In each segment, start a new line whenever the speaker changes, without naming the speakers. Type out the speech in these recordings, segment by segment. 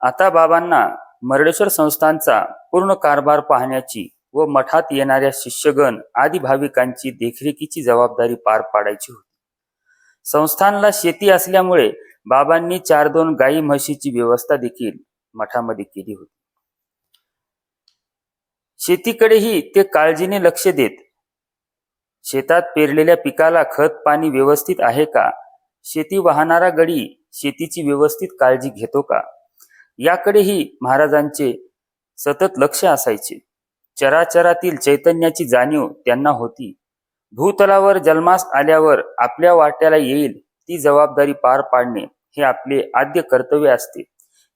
आता बाबांना मर्डेश्वर संस्थांचा पूर्ण कारभार पाहण्याची व मठात येणाऱ्या शिष्यगण आदी भाविकांची देखरेखीची जबाबदारी पार पाडायची होती. संस्थानला शेती असल्यामुळे बाबांनी चार दोन गाई म्हशीची व्यवस्था देखील मठामध्ये केली होती. शेतीकडेही ते काळजीने लक्ष देत शेतात पेरलेल्या पिकाला खत पाणी व्यवस्थित आहे का? शेती वाहणारा गडी शेतीची व्यवस्थित काळजी घेतो का? याकडेही महाराजांचे सतत लक्ष असायचे. चराचरातील चैतन्याची जाणीव त्यांना होती. भूतलावर जन्मास आल्यावर आपल्या वाट्याला येईल ती जबाबदारी पार पाडणे हे आपले आद्य कर्तव्य असते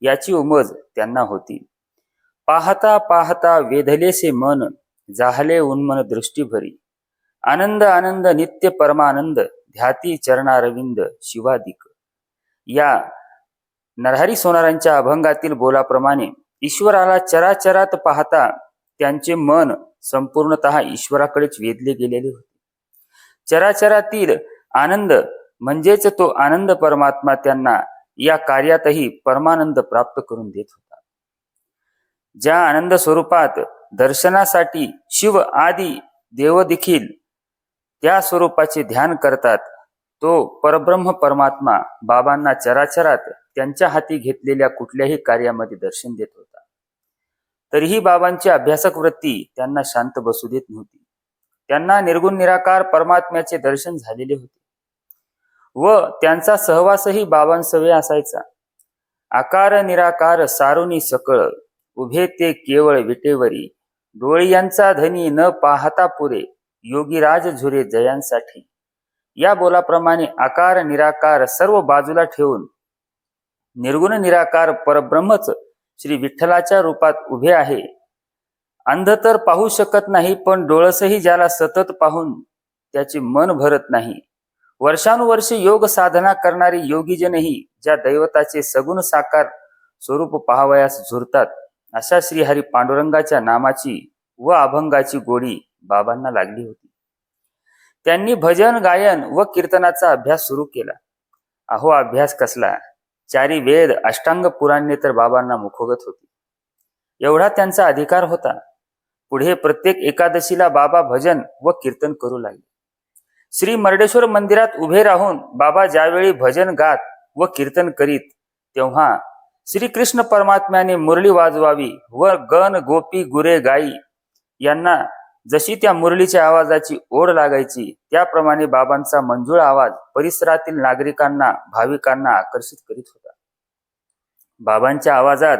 याची उमज त्यांना होती. पाहता पाहता वेधलेसे मन जाहले उन्मन दृष्टीभरी. आनंद आनंद नित्य परमानंद ध्याती चरणारविंद शिवादिक. या नरहरी सोनारांच्या अभंगातील बोलाप्रमाणे ईश्वराला चराचरात पाहता त्यांचे मन संपूर्णतः ईश्वराकडेच वेधले गेलेले होते. चराचरातील आनंद म्हणजेच तो आनंद परमात्मा त्यांना या कार्यातही परमानंद प्राप्त करून देत होता. ज्या आनंद स्वरूपात दर्शनासाठी शिव आदी देव देखील त्या स्वरूपाचे ध्यान करतात तो परब्रह्म परमात्मा बाबांना चराचरात त्यांच्या हाती घेतलेल्या कुठल्याही कार्यामध्ये दर्शन देत होता. तरीही बाबांची अभ्यासक वृत्ती त्यांना शांत बसू देत नव्हती. त्यांना निर्गुण निराकार परमात्म्याचे दर्शन झालेले होते. व त्यांचा सहवासही बाबांसवे असायचा. आकार निराकार सारुनी सकळ उभे ते केवळ विटेवरी डोळी यांचा धनी न पाहता पुरे योगीराज झुरे जयांसाठी. या बोलाप्रमाणे आकार निराकार सर्व बाजूला ठेवून निर्गुण निराकार परब्रह्मच श्री विठ्ठलाच्या रूपात उभे आहे. अंध तर पाहू शकत नाही पण डोळसही ज्याला सतत पाहून त्याचे मन भरत नाही. वर्षानुवर्षे योग साधना करणारे योगीजनही ज्या दैवताचे सगुण साकार स्वरूप पाहावयास झुरतात अशा श्रीहरी पांडुरंगाच्या नामाची व अभंगाची गोडी बाबांना लागली होती. त्यांनी भजन गायन व कीर्तनाचा अभ्यास सुरू केला. अहो अभ्यास कसला? चारी वेद अष्टांग पुराणे तर बाबांना मुखोगत होती. एवढा त्यांचा अधिकार होता. पुढे प्रत्येक एकादशीला बाबा भजन व कीर्तन करू लागले. श्री मर्डेश्वर मंदिरात उभे राहून बाबा ज्यावेळी भजन गात व कीर्तन करीत तेव्हा श्रीकृष्ण परमात्म्याने मुरली वाजवावी व गण गोपी गुरे गाई यांना जशी त्या मुरलीच्या आवाजाची ओढ लागायची त्याप्रमाणे बाबांचा मंजूळ आवाज परिसरातील नागरिकांना भाविकांना आकर्षित करीत होता. बाबांच्या आवाजात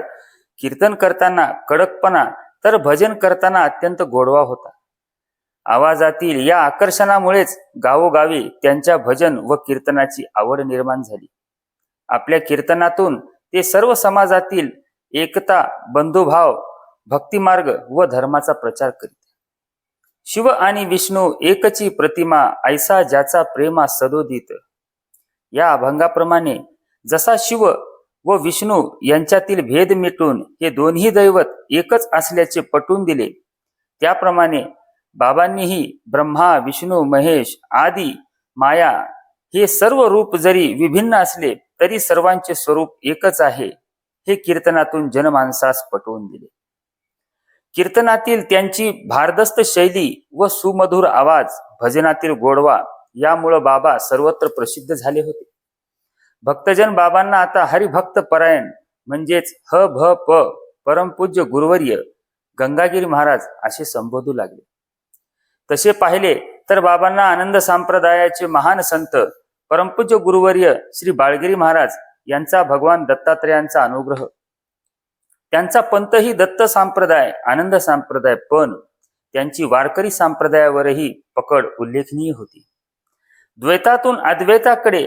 कीर्तन करताना कडकपणा तर भजन करताना अत्यंत गोडवा होता. आवाजातील या आकर्षणामुळेच गावोगावी त्यांच्या भजन व कीर्तनाची आवड निर्माण झाली. आपल्या कीर्तनातून ते सर्व समाजातील एकता बंधुभाव भक्तिमार्ग व धर्माचा प्रचार करीत. शिव आणि विष्णू एकची प्रतिमा ऐसा ज्याचा प्रेमा सदोदित. या अभंगाप्रमाणे जसा शिव व विष्णू यांच्यातील भेद मिटून हे दोन्ही दैवत एकच असल्याचे पटवून दिले. त्याप्रमाणे बाबांनीही ब्रह्मा विष्णू महेश आदी माया हे सर्व रूप जरी विभिन्न असले तरी सर्वांचे स्वरूप एकच आहे हे कीर्तनातून जनमानसास पटवून दिले. कीर्तनातील त्यांची भारदस्त शैली व सुमधुर आवाज भजनातील गोडवा यामुळं बाबा सर्वत्र प्रसिद्ध झाले होते. भक्तजन बाबांना आता हरिभक्त परायण म्हणजेच ह भ प परमपूज्य गुरुवर्य गंगागिरी महाराज असे संबोधू लागले. तसे पाहिले तर बाबांना आनंद संप्रदायाचे महान संत परमपूज्य गुरुवर्य श्री बाळगिरी महाराज यांचा भगवान दत्तात्रयांचा अनुग्रह. त्यांचा पंतही दत्त संप्रदाय आनंद संप्रदाय पण त्यांची वारकरी संप्रदायावरही पकड उल्लेखनीय होती. द्वैतातून अद्वैताकडे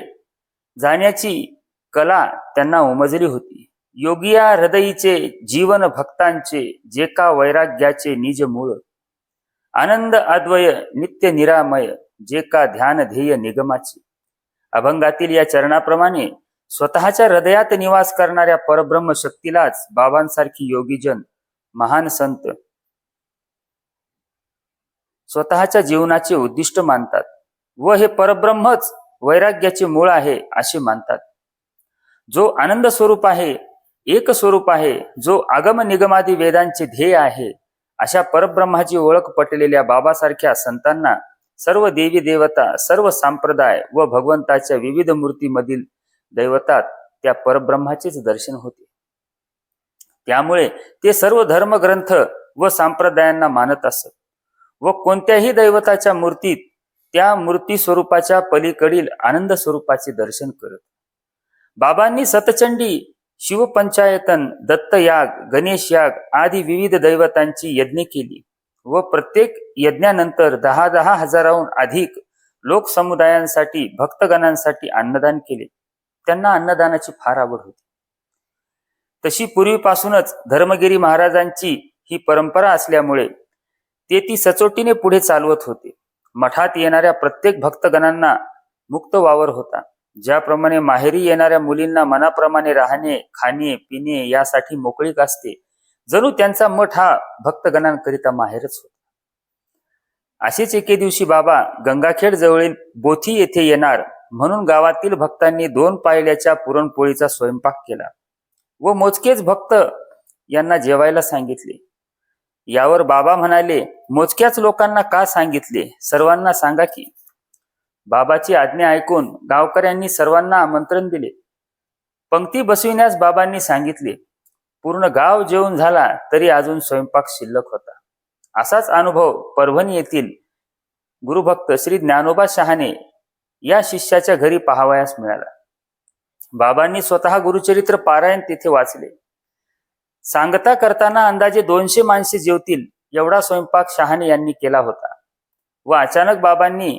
जाण्याची कला त्यांना उमजली होती. योगिया हृदयीचे जीवन भक्तांचे जे का वैराग्याचे निज मूळ. आनंद अद्वय नित्य निरामय जे का ध्यान ध्येय निगमाचे. अभंगातील या चरणाप्रमाणे स्वतःच्या हृदयात निवास करणाऱ्या परब्रह्म शक्तीलाच बाबांसारखी योगीजन महान संत स्वतःच्या जीवनाचे उद्दिष्ट मानतात. व हे परब्रह्मच वैराग्याचे मूळ आहे असे मानतात. जो आनंद स्वरूप आहे एक स्वरूप आहे जो आगम निगमादी वेदांचे ध्येय आहे अशा परब्रह्माची ओळख पटलेल्या बाबासारख्या संतांना सर्व देवी देवता सर्व संप्रदाय व भगवंताच्या विविध मूर्तीमधील दैवतात त्या परब्रह्माचेच दर्शन होते. त्यामुळे ते सर्व धर्मग्रंथ व संप्रदायांना मानत असत व कोणत्याही दैवताच्या मूर्तीत त्या मूर्ती स्वरूपाच्या पलीकडील आनंद स्वरूपाचे दर्शन करत. बाबांनी सतचंडी शिवपंचायतन दत्तयाग गणेश याग आदी विविध दैवतांची यज्ञ केली व प्रत्येक यज्ञानंतर दहा दहा हजाराहून अधिक लोकसमुदायांसाठी भक्तगणांसाठी अन्नदान केले. त्यांना अन्नदानाची फार आवड होती. तशी पूर्वीपासूनच धर्मगिरी महाराजांची ही परंपरा असल्यामुळे ते ती सचोटीने पुढे चालवत होते. मठात येणाऱ्या प्रत्येक भक्तगणांना मुक्त वावर होता. ज्याप्रमाणे माहेरी येणाऱ्या मुलींना मनाप्रमाणे राहणे खाणे पिणे यासाठी मोकळीक असते. जणू त्यांचा मठ हा भक्तगणांकरिता माहेरच होता. असेच एके दिवशी बाबा गंगाखेड जवळील बोथी येथे येणार म्हणून गावातील भक्तांनी दोन पायल्याच्या पुरणपोळीचा स्वयंपाक केला व मोजकेच भक्त यांना जेवायला सांगितले. यावर बाबा म्हणाले मोजक्याच लोकांना का सांगितले? सर्वांना सांगा की. बाबाची आज्ञा ऐकून गावकऱ्यांनी सर्वांना आमंत्रण दिले. पंक्ती बसविण्यास बाबांनी सांगितले पूर्ण गाव जेवून झाला तरी अजून स्वयंपाक शिल्लक होता. असाच अनुभव परभणी येथील गुरुभक्त श्री ज्ञानोबा शहाणे या शिष्याच्या घरी पाहावयास मिळाला. बाबांनी स्वतः गुरुचरित्र पारायण तिथे वाचले. सांगता करताना अंदाजे दोनशे माणसे जेवतील एवढा स्वयंपाक शहाणे यांनी केला होता. व अचानक बाबांनी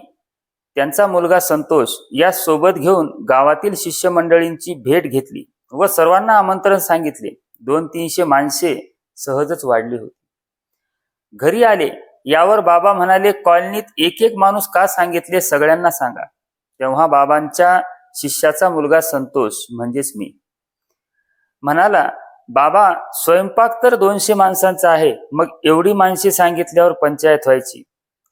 त्यांचा मुलगा संतोष या सोबत घेऊन गावातील शिष्यमंडळींची भेट घेतली व सर्वांना आमंत्रण सांगितले. दोन तीनशे माणसे सहजच वाढली होती. घरी आले यावर बाबा म्हणाले कॉलनीत एक एक माणूस का सांगितले सगळ्यांना सांगा. तेव्हा बाबांच्या शिष्याचा मुलगा संतोष म्हणजेच मी. म्हणाला बाबा स्वयंपाक तर दोनशे माणसांचा आहे. मग एवढी माणसे सांगितल्यावर पंचायत व्हायची.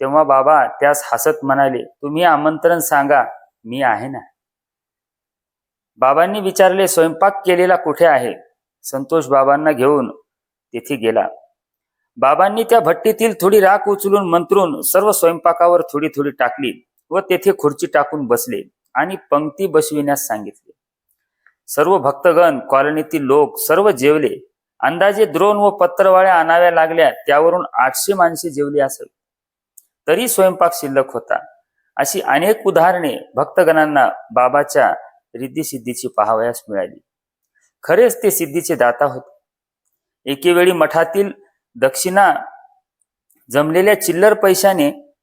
तेव्हा बाबा त्यास हसत म्हणाले तुम्ही आमंत्रण सांगा मी आहे ना? बाबांनी विचारले स्वयंपाक केलेला कुठे आहे? संतोष बाबांना घेऊन तेथे गेला. बाबांनी त्या भट्टीतील थोडी राख उचलून मंत्रून सर्व स्वयंपाकावर थोडी थोडी टाकली व तेथे खुर्ची टाकून बसले आणि पंक्ती बसविण्यास सांगितले. सर्व भक्तगण कॉलनीतील लोक सर्व जेवले. अंदाजे द्रोण व पत्रवाळ्या आणाव्या लागल्या त्यावरून आठशे माणसे जेवली असेल. तरी स्वयंपाक शिल्लक होता. अशी अनेक उदाहरणे भक्तगणांना बाबाच्या रिद्धी पाहावयास मिळाली. खरेच ते सिद्धीचे दाता होते. एकेवेळी मठातील दक्षिणा जमलेल्या चिल्लर पैशाने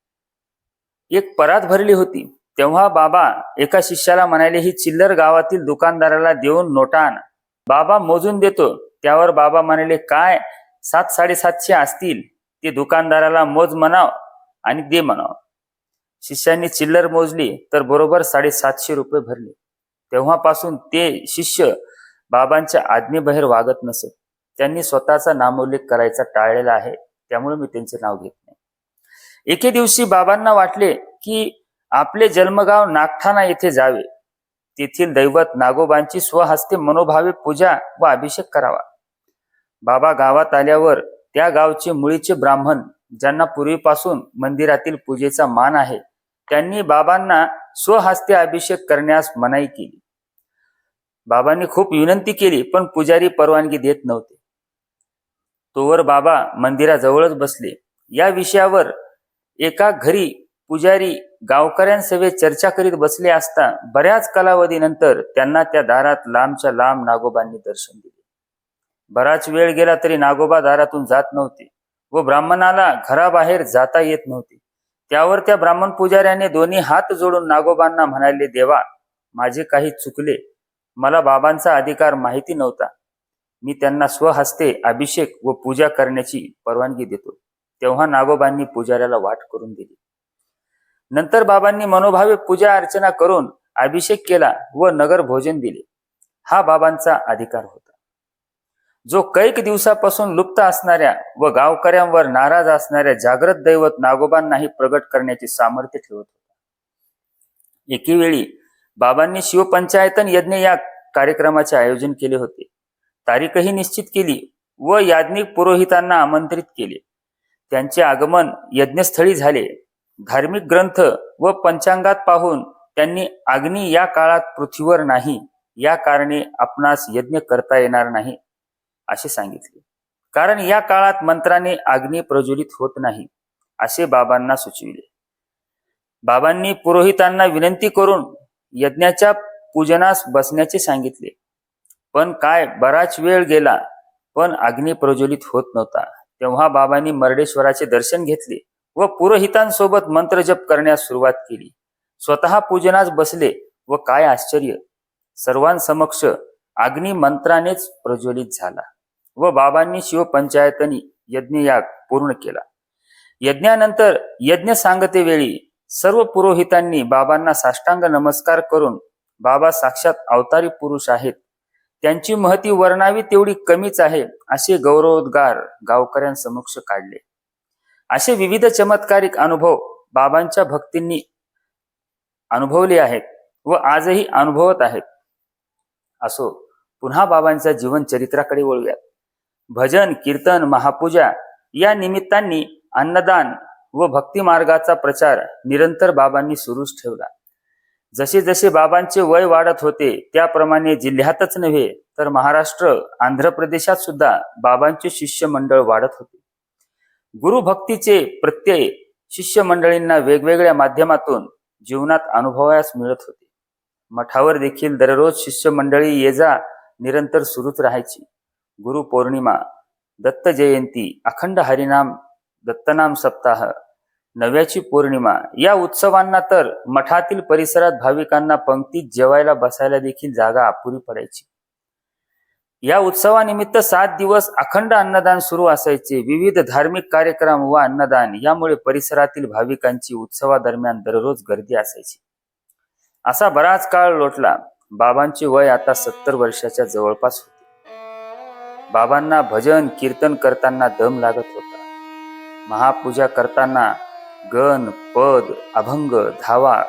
एक परात भरली होती. तेव्हा बाबा एका शिष्याला म्हणाले ही चिल्लर गावातील दुकानदाराला देऊन नोटा आण बाबा मोजून देतो. त्यावर बाबा म्हणाले काय? सात साडेसातशे असतील. ते दुकानदाराला मोज म्हणाव आणि दे म्हणाव. शिष्यांनी चिल्लर मोजली तर बरोबर साडेसातशे रुपये भरले. तेव्हापासून ते शिष्य बाबांच्या आज्ञेबाहेर वागत नसत. त्यांनी स्वतःचा नामोल्लेख करायचा टाळलेला आहे. त्यामुळे मी त्यांचे नाव घेत नाही. एके दिवशी बाबांना वाटले की आपले जन्मगाव नागठाणा येथे जावे. तेथील दैवत नागोबांची स्वहस्ते मनोभावे पूजा व अभिषेक करावा. बाबा गावात आल्यावर त्या गावचे मुळीचे ब्राह्मण ज्यांना पूर्वीपासून मंदिरातील पूजेचा मान आहे त्यांनी बाबांना स्वहस्ते अभिषेक करण्यास मनाई केली. बाबांनी खूप विनंती केली पण पुजारी परवानगी देत नव्हते. तोवर बाबा मंदिराजवळच बसले. या विषयावर एका घरी पुजारी गावकऱ्यांसवे चर्चा करीत बसले असता बऱ्याच कालावधीनंतर त्यांना त्या दारात लांबच्या लांब नागोबांनी दर्शन दिले. बराच वेळ गेला तरी नागोबा दारातून जात नव्हते व ब्राह्मणाला घराबाहेर जाता येत नव्हते. त्यावर त्या ब्राह्मण पुजाऱ्याने दोन्ही हात जोडून नागोबांना म्हणाले देवा माझे काही चुकले. मला बाबांचा अधिकार माहिती नव्हता. मी त्यांना स्वहस्ते अभिषेक व पूजा करण्याची परवानगी देतो. तेव्हा नागोबांनी पुजाऱ्याला वाट करून दिली. नंतर बाबांनी मनोभावे पूजा अर्चना करून अभिषेक केला व नगर भोजन दिले. हा बाबांचा अधिकार होता. जो कैक दिवसापासून लुप्त असणाऱ्या व गावकऱ्यांवर नाराज असणाऱ्या जागृत दैवत नागोबांनाही प्रगट करण्याचे सामर्थ्य ठेवत होता. एके वेळी बाबांनी शिवपंचायतन यज्ञ या कार्यक्रमाचे आयोजन केले होते. तारीखही निश्चित केली व याज्ञिक पुरोहितांना आमंत्रित केले. त्यांचे आगमन यज्ञस्थळी झाले. धार्मिक ग्रंथ व पंचांगात पाहून त्यांनी अग्नी या काळात पृथ्वीवर नाही या कारणे आपणास यज्ञ करता येणार नाही असे सांगितले. कारण या काळात मंत्राने अग्नी प्रज्वलित होत नाही असे बाबांना सुचविले. बाबांनी पुरोहितांना विनंती करून यज्ञाच्या पूजनास बसण्याचे सांगितले. पण काय बराच वेळ गेला पण अग्नी प्रज्वलित होत नव्हता. तेव्हा बाबांनी मर्डेश्वराचे दर्शन घेतले. व पुरोहितांसोबत मंत्रजप करण्यास सुरुवात केली. स्वतः पूजनास बसले व काय आश्चर्य! सर्वांसमक्ष अग्नी मंत्रानेच प्रज्वलित झाला व बाबांनी शिवपंचायतनी यज्ञयाग पूर्ण केला. यज्ञानंतर यज्ञ सांगते वेळी सर्व पुरोहितांनी बाबांना साष्टांग नमस्कार करून बाबा साक्षात अवतारी पुरुष आहेत. त्यांची महती वर्णावी तेवढी कमीच आहे असे गौरवोद्गार गावकऱ्यांसमक्ष काढले. असे विविध चमत्कारिक अनुभव बाबांच्या भक्तींनी अनुभवले आहेत व आजही अनुभवत आहेत. असो पुन्हा बाबांच्या जीवन चरित्राकडे वळूयात. भजन कीर्तन महापूजा या निमित्तांनी अन्नदान व भक्तिमार्गाचा प्रचार निरंतर बाबांनी सुरूच ठेवला. जसे जसे बाबांचे वय वाढत होते त्याप्रमाणे जिल्ह्यातच नव्हे तर महाराष्ट्र आंध्र प्रदेशात सुद्धा बाबांचे शिष्य मंडळ वाढत होते. गुरुभक्तीचे प्रत्यय शिष्य मंडळींना वेगवेगळ्या माध्यमातून जीवनात अनुभवायास मिळत होते. मठावर देखील दररोज शिष्य मंडळी ये जा निरंतर सुरूच राहायची. गुरु पौर्णिमा दत्त जयंती अखंड हरिनाम दत्तनाम सप्ताह नव्याची पौर्णिमा या उत्सवांना तर मठातील परिसरात भाविकांना पंक्तीत जेवायला बसायला देखील जागा अपुरी पडायची. या उत्सवानिमित्त सात दिवस अखंड अन्नदान सुरू असायचे. विविध धार्मिक कार्यक्रम व अन्नदान. यामुळे परिसरातील भाविकांची उत्सवादरम्यान दररोज गर्दी असायची. असा बराच काळ लोटला. बाबांचे वय आता सत्तर वर्षाच्या जवळपास होते. बाबांना भजन कीर्तन करताना दम लागत होता. महापूजा करताना गण पद अभंग धावा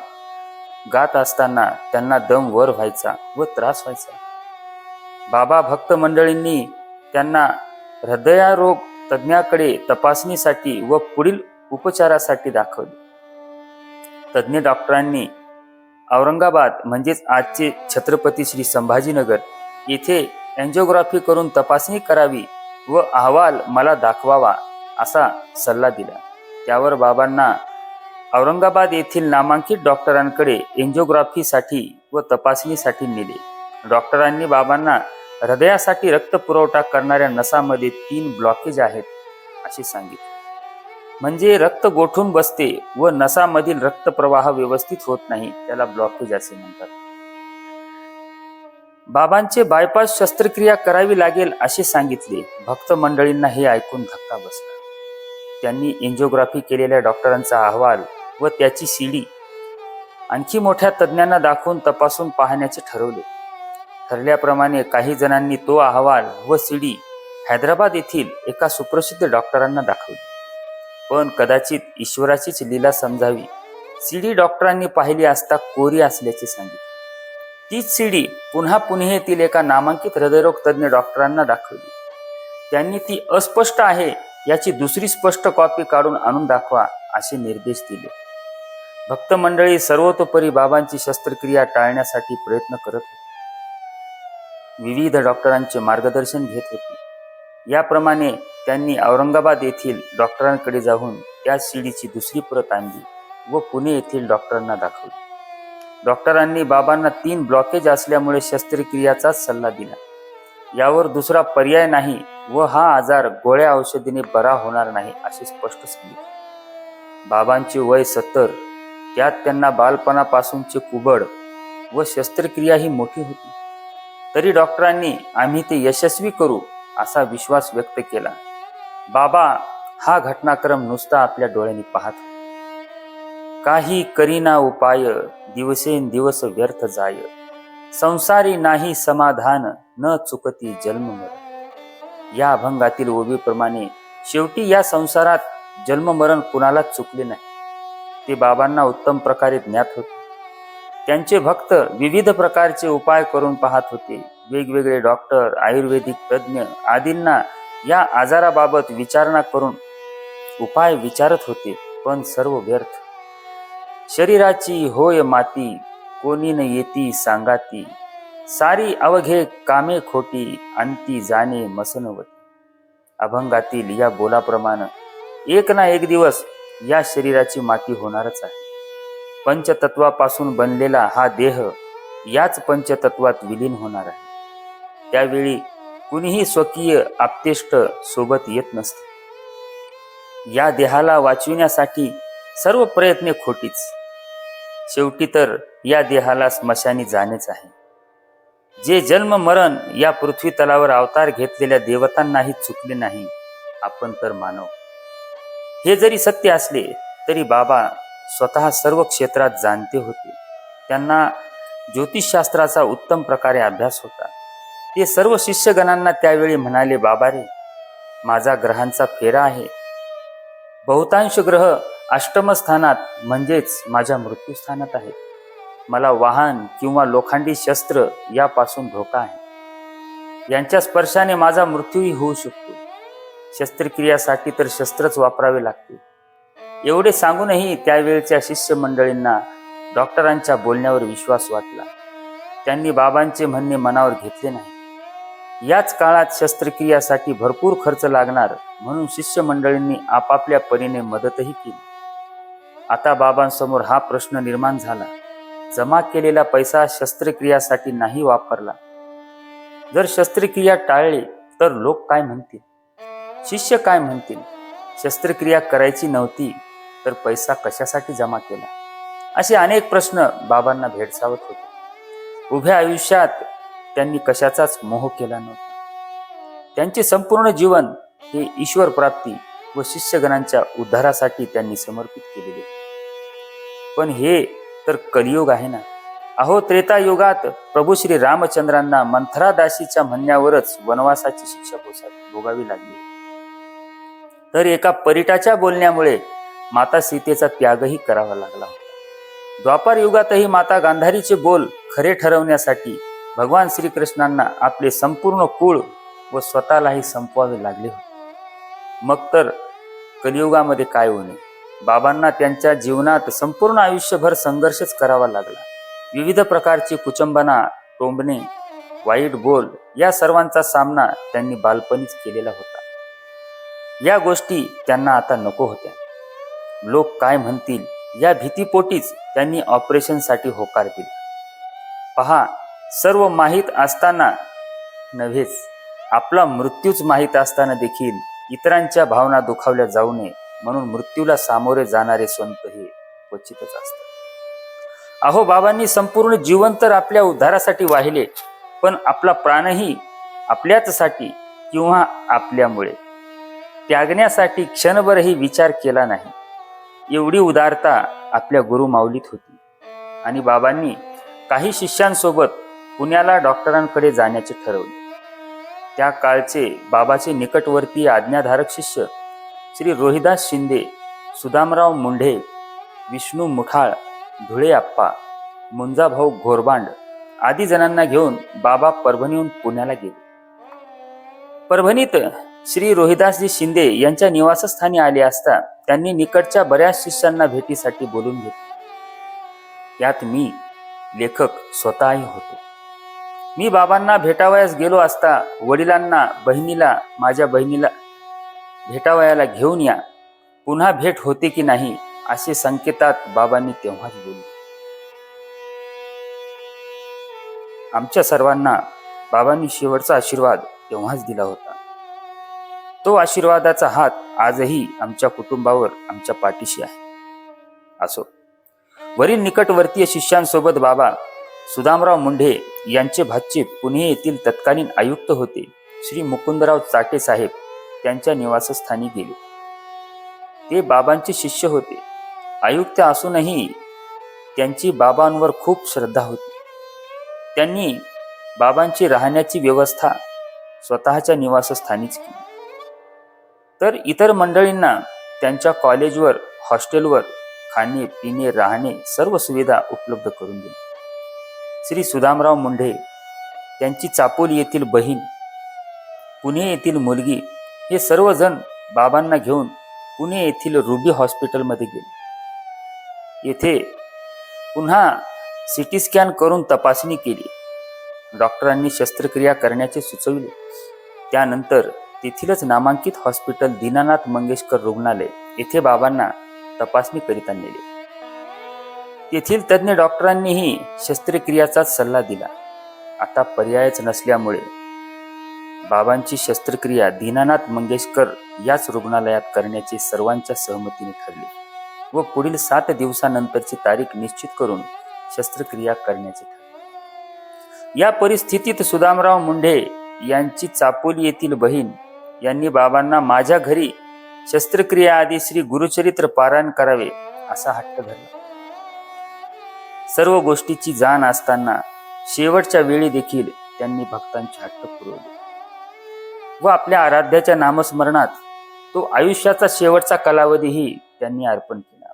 गात असताना त्यांना दम वर व्हायचा व त्रास व्हायचा. बाबा भक्त मंडळींनी त्यांना हृदयारोग तज्ज्ञाकडे तपासणीसाठी व पुढील उपचारासाठी दाखवले. तज्ज्ञ डॉक्टरांनी औरंगाबाद म्हणजेच आजचे छत्रपती श्री संभाजीनगर येथे अँजिओग्राफी करून तपासणी करावी व अहवाल मला दाखवावा असा सल्ला दिला. त्यावर बाबांना औरंगाबाद येथील नामांकित डॉक्टरांकडे एन्जिओग्राफीसाठी व तपासणीसाठी नेले. डॉक्टरांनी बाबांना हृदयासाठी रक्त पुरवठा करणाऱ्या नसामध्ये तीन ब्लॉकेज आहेत असे सांगितले. म्हणजे रक्त गोठून बसते व नसामधील रक्तप्रवाह व्यवस्थित होत नाही त्याला ब्लॉकेज असे म्हणतात. बाबांचे बायपास शस्त्रक्रिया करावी लागेल असे सांगितले. भक्त मंडळींना हे ऐकून धक्का बसला. त्यांनी एन्जिओग्राफी केलेल्या डॉक्टरांचा अहवाल व त्याची सीडी आणखी मोठ्या तज्ज्ञांना दाखवून तपासून पाहण्याचे ठरवले. ठरल्याप्रमाणे काही जणांनी तो अहवाल व सीडी हैदराबाद येथील एका सुप्रसिद्ध डॉक्टरांना दाखवली. पण कदाचित ईश्वराचीच लीला समजावी सीडी डॉक्टरांनी पाहिली असता कोरी असल्याचे सांगितले. तीच सीडी पुन्हा पुणे येथील एका नामांकित हृदयरोग तज्ज्ञ डॉक्टरांना दाखवली. त्यांनी ती अस्पष्ट आहे याची दुसरी स्पष्ट कॉपी काढून आणून दाखवा असे निर्देश दिले. भक्त मंडळी सर्वतोपरी बाबांची शस्त्रक्रिया टाळण्यासाठी प्रयत्न करत होते. विविध डॉक्टरांचे मार्गदर्शन घेत होते. याप्रमाणे त्यांनी औरंगाबाद येथील डॉक्टरांकडे जाऊन त्या शिडीची दुसरी प्रत आणली व पुणे येथील डॉक्टरांना दाखवली. डॉक्टरांनी बाबांना तीन ब्लॉकेज असल्यामुळे शस्त्रक्रियाचाच सल्ला दिला. यावर दुसरा पर्याय नाही व हा आजार गोळ्या औषधीने बरा होणार नाही असे स्पष्ट सांगितले. बाबांचे वय सत्तर त्यात त्यांना बालपणापासूनचे कुबड व शस्त्रक्रिया ही मोठी होती. तरी डॉक्टरांनी आम्ही ते यशस्वी करू असा विश्वास व्यक्त केला. बाबा हा घटनाक्रम नुसता आपल्या डोळ्यांनी पाहत काही करीना उपाय दिवसेंदिवस व्यर्थ जाय. संसारी नाही समाधान न चुकती जन्म मरण. या अभंगातील ओबीप्रमाणे शेवटी या संसारात जन्ममरण कुणालाच चुकले नाही. ते बाबांना उत्तम प्रकारे ज्ञात होते. त्यांचे भक्त विविध प्रकारचे उपाय करून पाहत होते. वेगवेगळे डॉक्टर आयुर्वेदिक तज्ज्ञ आदींना या आजाराबाबत विचारणा करून उपाय विचारत होते पण सर्व व्यर्थ. शरीराची होय माती कोणी न येती सांगाती. सारी अवघे कामे खोटी अंती जाणे मसनवती. अभंगातील या बोलाप्रमाणे एक ना एक दिवस या शरीराची माती होणारच आहे. पंचतत्वापासून बनलेला हा देह याच पंचतत्वात विलीन होणार आहे. त्यावेळी कुणीही स्वकीय आप्तेष्ट सोबत येत नसते. या देहाला वाचविण्यासाठी सर्व प्रयत्ने खोटीच. शेवटी तर या देहाला स्मशानी जाणेच आहे. जे जन्म मरण या पृथ्वी तलावर अवतार घेतलेल्या देवतांनाही चुकले नाही आपण तर मानव. हे जरी सत्य असले तरी बाबा स्वतः सर्व क्षेत्रात जाणते होते. त्यांना ज्योतिषशास्त्राचा उत्तम प्रकारे अभ्यास होता. ते सर्व शिष्यगणांना त्यावेळी म्हणाले बाबा रे माझा ग्रहांचा फेरा आहे. बहुतांश ग्रह अष्टमस्थानात म्हणजेच माझ्या मृत्यूस्थानात आहे मला वाहन किंवा लोखंडी शस्त्र यापासून धोका आहे. यांच्या स्पर्शाने माझा मृत्यूही होऊ शकतो. शस्त्रक्रियासाठी तर शस्त्रच वापरावे लागते. एवढे सांगूनही त्यावेळच्या शिष्यमंडळींना डॉक्टरांच्या बोलण्यावर विश्वास वाटला. त्यांनी बाबांचे म्हणणे मनावर घेतले नाही. याच काळात शस्त्रक्रियासाठी भरपूर खर्च लागणार म्हणून शिष्यमंडळींनी आपापल्या परीने मदतही केली. आता बाबांसमोर हा प्रश्न निर्माण झाला. जमा केलेला पैसा शस्त्रक्रियासाठी नाही वापरला. जर शस्त्रक्रिया टाळली तर लोक काय म्हणतील? शिष्य काय म्हणतील? शस्त्रक्रिया करायची नव्हती तर पैसा कशासाठी जमा केला? असे अनेक प्रश्न बाबांना भेडसावत होते. उभ्या आयुष्यात त्यांनी कशाचाच मोह केला नव्हता. त्यांचे संपूर्ण जीवन हे ईश्वर प्राप्ती व शिष्यगणांच्या उद्धारासाठी त्यांनी समर्पित केलेले. पण हे तर कलियुग आहे ना? अहो त्रेतायुगात प्रभू श्री रामचंद्रांना मंथरा दाशीच्या म्हणण्यावरच वनवासाची शिक्षा भोगावी लागली. तर एका परिटाच्या बोलण्यामुळे माता सीतेचा त्यागही करावा लागला द्वापार युगातही माता गांधारीचे बोल खरे ठरवण्यासाठी भगवान श्रीकृष्णांना आपले संपूर्ण कुळ व स्वतःलाही संपवावे लागले होते. मग तर कलियुगामध्ये काय होणे? बाबांना त्यांच्या जीवनात संपूर्ण आयुष्यभर संघर्षच करावा लागला. विविध प्रकारची कुचंबना टोंबणे वाईट बोल या सर्वांचा सामना त्यांनी बालपणीच केलेला होता. या गोष्टी त्यांना आता नको होत्या. लोक काय म्हणतील या भीतीपोटीच त्यांनी ऑपरेशनसाठी होकार दिला. पहा सर्व माहीत असताना नव्हेच आपला मृत्यूच माहीत असताना देखील इतरांच्या भावना दुखावल्या जाऊ नये म्हणून मृत्यूला सामोरे जाणारे संत हे क्वचितच असतात. अहो बाबांनी संपूर्ण जीवन तर आपल्या उद्धारासाठी वाहिले पण आपला प्राणही आपल्याचसाठी किंवा आपल्यामुळे. त्यागण्यासाठी क्षणभरही विचार केला नाही. एवढी उदारता आपल्या गुरु माऊलीत होती. आणि बाबांनी काही शिष्यांसोबत पुण्याला डॉक्टरांकडे जाण्याचे ठरवले. त्या काळचे बाबाचे निकटवर्तीय आज्ञाधारक शिष्य श्री रोहिदास शिंदे सुदामराव मुंढे विष्णू मुठाळ धुळे आप्पा मुंजाभाऊ घोरबांड आदी जणांना घेऊन बाबा परभणीहून पुण्याला गेले. परभणीत श्री रोहिदासजी शिंदे यांच्या निवासस्थानी आले असता त्यांनी निकटच्या बऱ्याच शिष्यांना भेटीसाठी बोलून घेतले. यात मी लेखक स्वतःही होतो. मी बाबांना भेटावयास गेलो असता वडिलांना बहिणीला माझ्या बहिणीला भेटावयाला घेऊन या पुन्हा भेट होते की नाही असे संकेतात बाबांनी तेव्हाच बोलले. आमच्या सर्वांना बाबांनी शेवटचा आशीर्वाद तेव्हाच दिला होता. तो आशीर्वादाचा हात आजही आमच्या कुटुंबावर आमच्या पाठीशी आहे. असो. वरील निकटवर्तीय शिष्यांसोबत बाबा सुदामराव मुंढे यांचे भाचे पुणे येथील तत्कालीन आयुक्त होते श्री मुकुंदराव चाटे साहेब त्यांच्या निवासस्थानी गेले. ते बाबांचे शिष्य होते. आयुक्त असूनही त्यांची बाबांवर खूप श्रद्धा होती. त्यांनी बाबांची राहण्याची व्यवस्था स्वतःच्या निवासस्थानीच केली. तर इतर मंडळींना त्यांच्या कॉलेजवर हॉस्टेलवर खाणे पिणे राहणे सर्व सुविधा उपलब्ध करून दिली. श्री सुदामराव मुंढे त्यांची चापोली येथील बहीण पुणे येथील मुलगी हे सर्वजण बाबांना घेऊन पुणे येथील रुबी हॉस्पिटलमध्ये गेले. येथे पुन्हा सी टी स्कॅन करून तपासणी केली. डॉक्टरांनी शस्त्रक्रिया करण्याचे सुचविले. त्यानंतर तेथीलच नामांकित हॉस्पिटल दीनानाथ मंगेशकर रुग्णालय येथे बाबांना तपासणीकरिता नेले तेथील तज्ज्ञ डॉक्टरांनीही शस्त्रक्रियाचाच सल्ला दिला. आता पर्यायच नसल्यामुळे बाबांची शस्त्रक्रिया दीनानाथ मंगेशकर याच रुग्णालयात करण्याचे सर्वांच्या सहमतीने ठरले व पुढील सात दिवसानंतरची तारीख निश्चित करून शस्त्रक्रिया करण्याचे ठरले. या परिस्थितीत सुदामराव मुंढे यांची चापोली येथील बहीण यांनी बाबांना माझ्या घरी शस्त्रक्रिया आधी श्री गुरुचरित्र पारायण करावे असा हट्ट धरला. सर्व गोष्टीची जाण असताना शेवटच्या वेळी देखील त्यांनी भक्तांचे हट्ट पुरवले. व आपल्या आराध्याच्या नामस्मरणात तो आयुष्याचा शेवटचा कालावधीही त्यांनी अर्पण केला.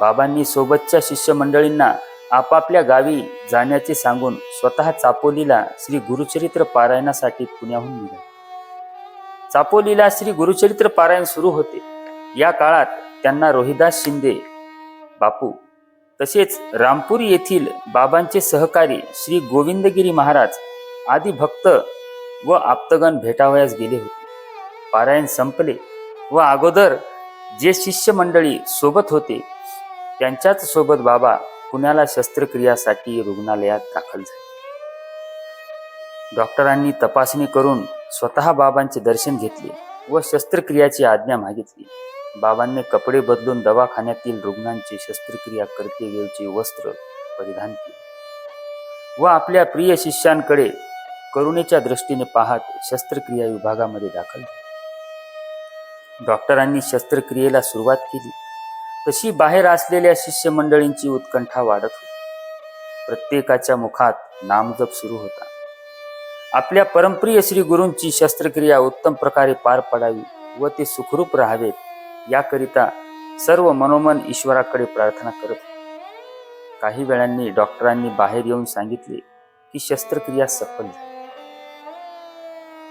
बाबांनी सोबतच्या शिष्यमंडळींना आपापल्या गावी जाण्याचे सांगून स्वतः चापोलीला श्री गुरुचरित्र पारायणासाठी पुण्याहून निघाले. चापोलीला श्री गुरुचरित्र पारायण सुरू होते. या काळात त्यांना रोहिदास शिंदे बापू तसेच रामपूर येथील बाबांचे सहकारी श्री गोविंदगिरी महाराज आदी भक्त व आप्तगण भेटावयास गेले होते. पारायण संपले व अगोदर जे शिष्य मंडळी सोबत होते त्यांच्याच सोबत बाबा पुण्याला शस्त्रक्रियासाठी रुग्णालयात दाखल झाले. डॉक्टरांनी तपासणी करून स्वतः बाबांचे दर्शन घेतले व शस्त्रक्रियाची आज्ञा मागितली. बाबांनी कपडे बदलून दवाखान्यातील रुग्णांची शस्त्रक्रिया करते वेळचे वस्त्र परिधान केले. व आपल्या प्रिय शिष्यांकडे करुणेच्या दृष्टीने पाहत शस्त्रक्रिया विभागामध्ये दाखल डॉक्टरांनी शस्त्रक्रियेला सुरुवात केली. तशी बाहेर असलेल्या शिष्यमंडळींची उत्कंठा वाढत होती. प्रत्येकाच्या मुखात नामजप सुरू होता. आपल्या परमप्रिय श्री गुरूंची शस्त्रक्रिया उत्तम प्रकारे पार पडावी व ते सुखरूप राहावेत याकरिता सर्व मनोमन ईश्वराकडे प्रार्थना करत काही वेळांनी डॉक्टरांनी बाहेर येऊन सांगितले की शस्त्रक्रिया सफल झाली.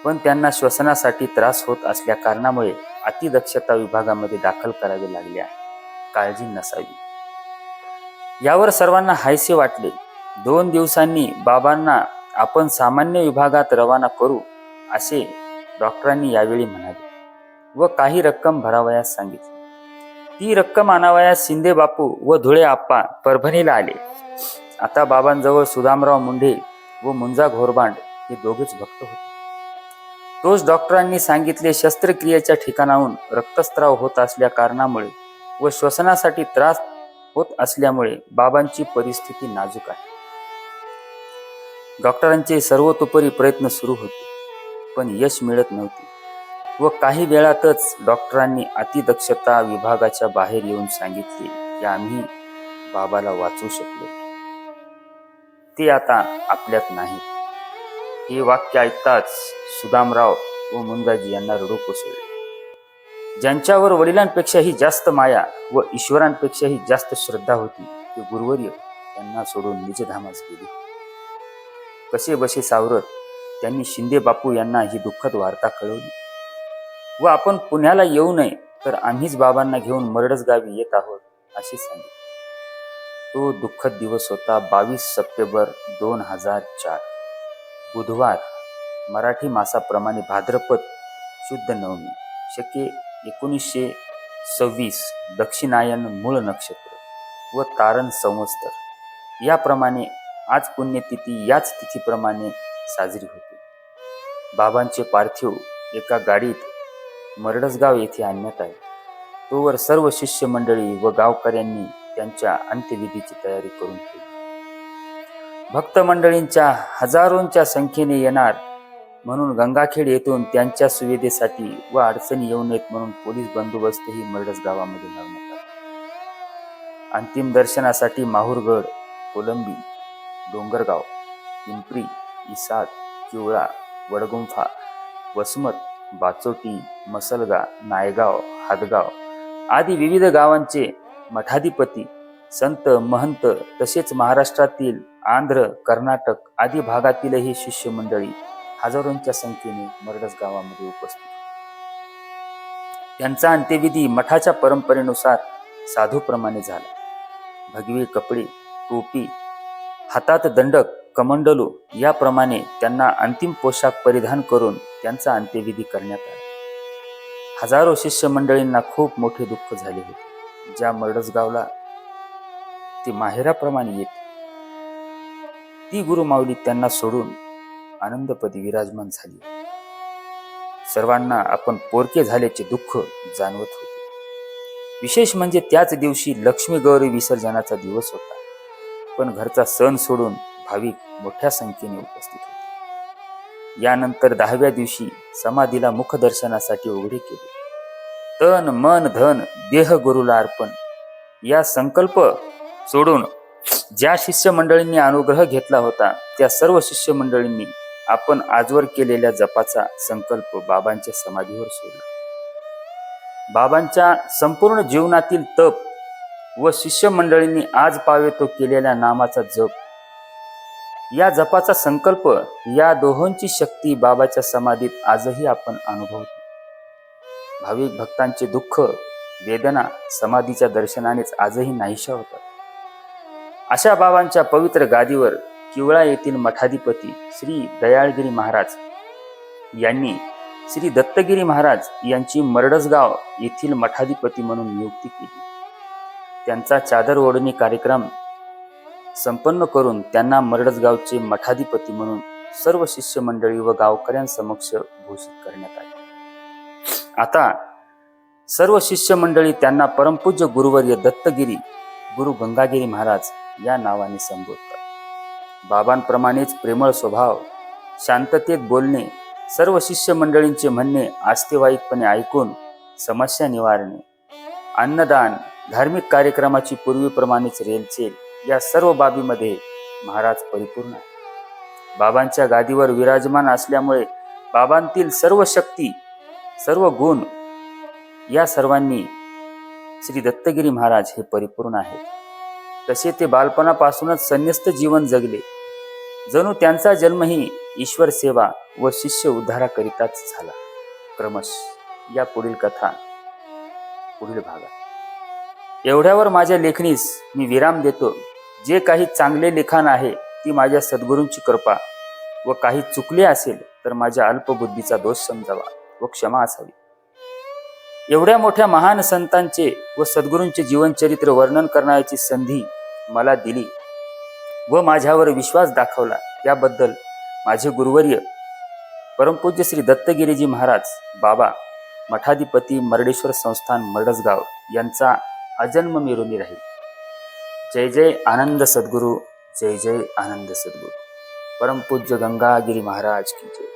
पण त्यांना श्वसनासाठी त्रास होत असल्या कारणामुळे अतिदक्षता विभागामध्ये दाखल करावे लागले आहे. काळजी नसावी. यावर सर्वांना हायसे वाटले. दोन दिवसांनी बाबांना आपण सामान्य विभागात रवाना करू असे डॉक्टरांनी यावेळी म्हणाले व काही रक्कम भरावयास सांगितली. ती रक्कम आणावयास शिंदे बापू व धुळे आप्पा परभणीला आले. आता बाबांजवळ सुदामराव मुंढे व मुंजा घोरबांड हे दोघेच भक्त होते. तोच डॉक्टरांनी सांगितले शस्त्रक्रियेच्या ठिकाणाहून रक्तस्राव होत असल्या कारणामुळे व श्वसनासाठी त्रास होत असल्यामुळे बाबांची परिस्थिती नाजूक आहे. डॉक्टरांचे सर्वतोपरी प्रयत्न सुरू होते पण यश मिळत नव्हते. व काही वेळातच डॉक्टरांनी अतिदक्षता विभागाच्या बाहेर येऊन सांगितले की आम्ही बाबाला वाचवू शकलो. ते आता आपल्यात नाही. हे वाक्य ऐकताच सुदामराव व मुंजाजी यांना रडू कोसळले. ज्यांच्यावर वडिलांपेक्षाही जास्त माया व ईश्वरांपेक्षाही जास्त श्रद्धा होती ते गुरुवर्य त्यांना सोडून निजधामास गेले. कसे बसे सावरत त्यांनी शिंदे बापू यांना ही दुःखद वार्ता कळवली. व आपण पुण्याला येऊ नये तर आम्हीच बाबांना घेऊन मरडस गावी येत आहोत असे सांगितले. तो दुःखद दिवस होता बावीस सप्टेंबर दोन हजार चार. बुधवार मराठी मासाप्रमाणे भाद्रपद शुद्ध नवमी शके एकोणीसशे सव्वीस दक्षिणायन मूळ नक्षत्र व तारण संवत्सर. याप्रमाणे आज पुण्यतिथी याच तिथीप्रमाणे साजरी होते. बाबांचे पार्थिव एका गाडीत मरडसगाव येथे आणण्यात आले. तोवर सर्व शिष्य मंडळी व गावकऱ्यांनी त्यांच्या अंत्यविधीची तयारी करून ठेवली. भक्त मंडळींच्या हजारोंच्या संख्येने येणार म्हणून गंगाखेड येथून त्यांच्या सुविधेसाठी व अडचणी येऊ नयेत म्हणून पोलीस बंदोबस्तही मरडस गावामध्ये लावण्यात आला. अंतिम दर्शनासाठी माहूरगड कोलंबी डोंगरगाव पिंपरी इसाद किवळा वडगुंफा वसमत बाचोटी मसलगा नायगाव हादगाव आदी विविध गावांचे मठाधिपती संत महंत तसेच महाराष्ट्रातील आंध्र कर्नाटक आदी भागातीलही शिष्य मंडळी हजारोंच्या संख्येने मरडस गावामध्ये उपस्थित त्यांचा अंत्यविधी मठाच्या परंपरेनुसार साधूप्रमाणे झाला. भगवे कपडे टोपी हातात दंडक कमंडलू याप्रमाणे त्यांना अंतिम पोशाख परिधान करून त्यांचा अंत्यविधी करण्यात आला. हजारो शिष्य मंडळींना खूप मोठे दुःख झाले होते. ज्या मरडसगावला ती माहेराप्रमाणे येत. ती गुरुमाऊली त्यांना सोडून आनंदपदी विराजमान झाली. सर्वांना आपण पोरके झाल्याचे दुःख जाणवत होते. विशेष म्हणजे त्याच दिवशी लक्ष्मी गौरी विसर्जनाचा दिवस होता. पण घरचा सण सोडून भाविक मोठ्या संख्येने उपस्थित होते. यानंतर दहाव्या दिवशी समाधीला मुखदर्शनासाठी उघडे केले. तन मन धन देह गुरुला अर्पण. या संकल्प सोडून ज्या शिष्यमंडळींनी अनुग्रह घेतला होता त्या सर्व शिष्यमंडळींनी आपण आजवर केलेल्या जपाचा संकल्प बाबांच्या समाधीवर सोडला. बाबांच्या संपूर्ण जीवनातील तप व शिष्यमंडळींनी आज पावे तो केलेल्या नामाचा जप. या जपाचा संकल्प या दोहोंची शक्ती बाबाच्या समाधीत आजही आपण अनुभवतो. भाविक भक्तांचे दुःख वेदना समाधीच्या दर्शनानेच आजही नाहीशा होतात. अशा बाबांच्या पवित्र गादीवर किवळा येथील मठाधिपती श्री दयाळगिरी महाराज यांनी श्री दत्तगिरी महाराज यांची मरडसगाव येथील मठाधिपती म्हणून नियुक्ती केली. त्यांचा चादर ओढणी कार्यक्रम संपन्न करून त्यांना मरडसगावचे मठाधिपती म्हणून सर्व शिष्य मंडळी व गावकऱ्यांसमक्ष घोषित करण्यात आले. आता सर्व शिष्य मंडळी त्यांना परमपूज्य गुरुवर्य दत्तगिरी गुरु गंगागिरी महाराज या नावाने संबोधतात. बाबांप्रमाणेच प्रेमळ स्वभाव शांततेत बोलणे सर्व शिष्य मंडळींचे म्हणणे आस्थेवाईकपणे ऐकून समस्या निवारणे अन्नदान धार्मिक कार्यक्रमाची पूर्वीप्रमाणेच रेलचेल या सर्व बाबीमध्ये महाराज परिपूर्ण आहे बाबांच्या गादीवर विराजमान असल्यामुळे बाबांतील सर्व शक्ती सर्व गुण या सर्वांनी श्री दत्तगिरी महाराज हे परिपूर्ण आहेत. तसे ते बालपणापासूनच संन्यस्त जीवन जगले. जणू त्यांचा जन्मही ईश्वर सेवा व शिष्य उद्धाराकरिताच झाला. क्रमश या पुढील कथा पुढील भागात. एवढ्यावर माझ्या लेखणीस मी विराम देतो. जे काही चांगले लिखाण आहे ती माझ्या सद्गुरूंची कृपा. व काही चुकले असेल तर माझ्या अल्पबुद्धीचा दोष समजावा व क्षमा असावी. एवढ्या मोठ्या महान संतांचे व सद्गुरूंचे जीवनचरित्र वर्णन करण्याची संधी मला दिली व माझ्यावर विश्वास दाखवला त्याबद्दल माझे गुरुवर्य परमपूज्य श्री दत्तगिरीजी महाराज बाबा मठाधिपती मर्डेश्वर संस्थान मरडसगाव यांचा अजन्म मिरुनी राहील. जय जय आनंद सद्गुरू जय जय आनंद सद्गुरू. परमपूज्य गंगागिरी महाराज की जय.